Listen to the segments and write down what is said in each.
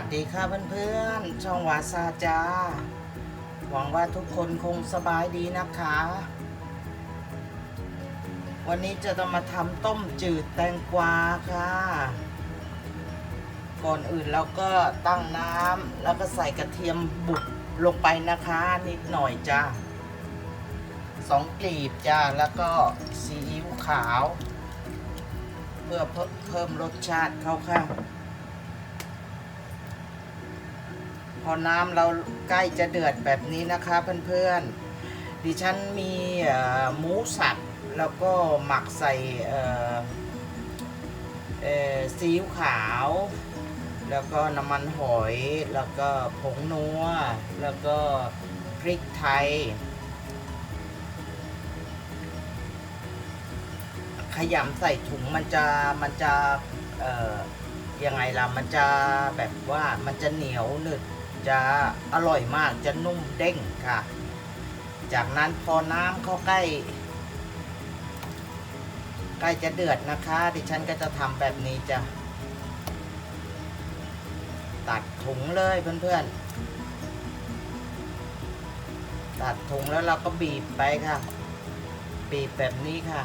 สดีค่ะเพื่อนๆ ช่องวาซาจา หวังว่าทุกคนคงสบายดีนะคะ วันนี้จะต้องมาทำต้มจืดแตงกวาค่ะ ก่อนอื่นเราก็ตั้งน้ำแล้วก็ใส่กระเทียมบุกลงไปนะคะ นิดหน่อยจ้าสองกลีบจ้าแล้วก็ซีอิ๊วขาว เพื่อเพิ่มรสชาติเขาค่ะ พอน้ำเราใกล้จะเดือดแบบนี้นะคะเพื่อนๆ ดิฉันมีหมูสับแล้วก็หมักใส่ซีอิ๊วขาว แล้วก็น้ำมันหอย แล้วก็ผงนัว แล้วก็พริกไทย ขยำใส่ถุงมันจะมันจะยังไงล่ะมันจะแบบว่ามันจะเหนียวหนึด จะอร่อยมากจะนุ่มเด้งค่ะ จากนั้นพอน้ำเข้าใกล้ ใกล้จะเดือดนะคะ ดิฉันก็จะทำแบบนี้จะตัดถุงเลยเพื่อนๆ ตัดถุงแล้วเราก็บีบไปค่ะ บีบแบบนี้ค่ะ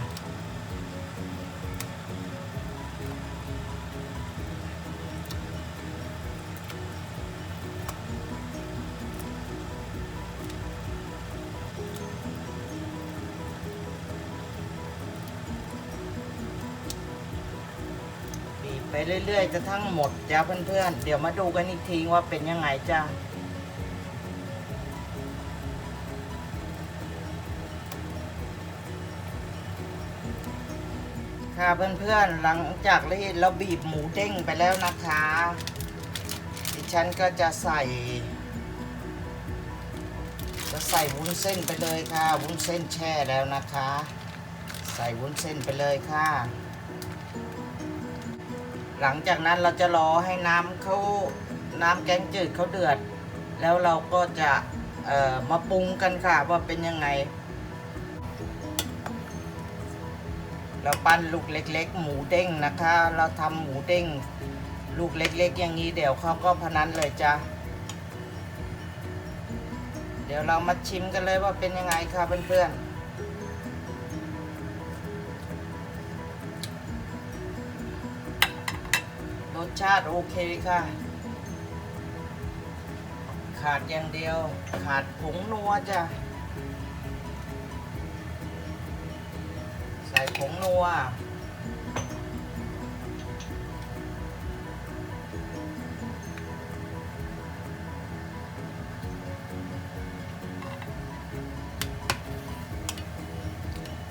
เรื่อยๆจะทั้งหมดจ้าเพื่อนๆ เดี๋ยวมาดูกันอีกทีว่าเป็นยังไงจ้าค่ะเพื่อนๆ หลังจากที่เราบีบหมูเด้งไปแล้วนะคะ ดิฉันก็จะใส่ จะใส่วุ้นเส้นไปเลยค่ะ วุ้นเส้นแช่แล้วนะคะ ใส่วุ้นเส้นไปเลยค่ะ หลังจากนั้นเราจะรอให้น้ำเขาน้ำแกงจืดเขาเดือด แล้วเราก็จะมาปรุงกันค่ะว่าเป็นยังไง เราปั้นลูกเล็ก ๆ หมูเด้งนะคะ เราทำหมูเด้งลูกเล็ก ๆ อย่างนี้เดี๋ยวเขาก็พนันเลยจ้ะเดี๋ยวเรามาชิมกันเลยว่าเป็นยังไงค่ะเพื่อนๆ สชาติโอเคค่ะ ขาดอย่างเดียว ขาดผงนัวจ้ะ ใส่ผงนัว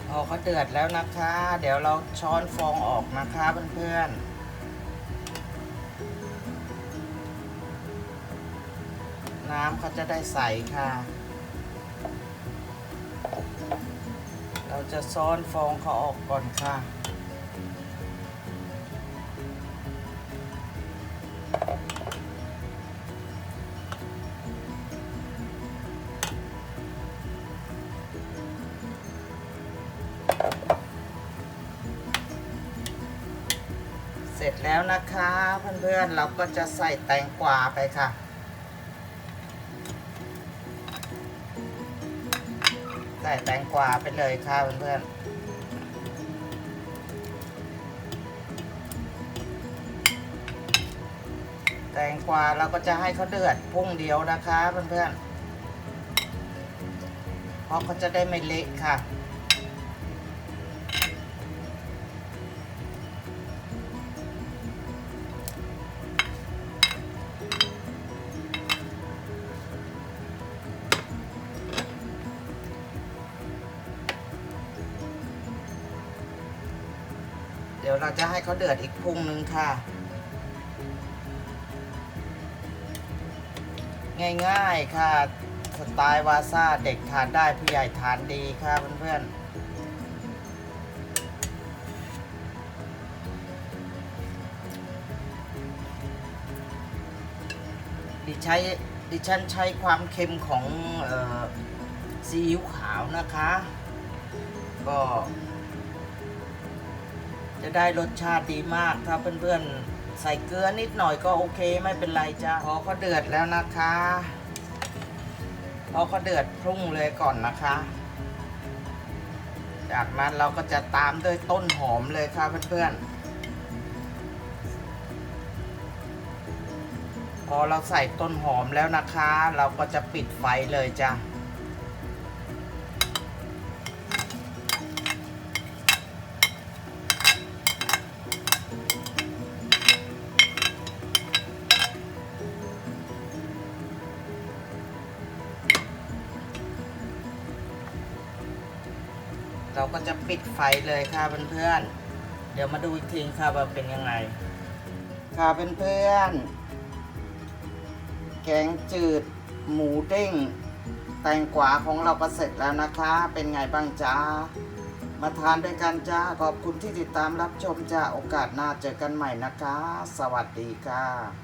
พอเขาเดือดแล้วนะคะ เดี๋ยวเราช้อนฟองออกนะคะเพื่อนๆ น้ำเขาจะได้ใสค่ะ เราจะซ้อนฟองเขาออกก่อนค่ะเสร็จแล้วนะคะเพื่อนๆเราก็จะใส่แตงกวาไปค่ะ ใส่แตงกวาไปเลยค่ะเพื่อนๆแตงกวาเราก็จะให้เขาเดือดพุ่งเดียวนะคะเพื่อนๆเพราะเขาจะได้ไม่เละค่ะ ยวเราจะให้เขาเดือดอีกพุงนึงค่ะ ง่ายๆค่ะ สไตล์วาซาเด็กทานได้ผู้ใหญ่ทานดีค่ะเพื่อนๆดิใช้ดิฉันใช้ความเค็มของออซีอิ๊วขาวนะคะ ก็ จะได้รสชาติดีมาก ถ้าเพื่อนๆใส่เกลือนิดหน่อยก็โอเคไม่เป็นไรจ้าพอเขาเดือดแล้วนะคะพอเขาเดือดพรุ่งเลยก่อนนะคะ จากนั้นเราก็จะตามด้วยต้นหอมเลยค่ะเพื่อนๆพอเราใส่ต้นหอมแล้วนะคะ เราก็จะปิดไฟเลยจ้ะ เราก็จะปิดไฟเลยค่ะเพื่อนๆ เดี๋ยวมาดูอีกทีค่ะว่าเป็นยังไง ค่ะเพื่อนๆ แกงจืด หมูเด้ง แตงกวาของเราก็เสร็จแล้วนะคะ เป็นไงบ้างจ้า มาทานด้วยกันจ้า ขอบคุณที่ติดตามรับชมจ้า โอกาสหน้าเจอกันใหม่นะคะ สวัสดีค่ะ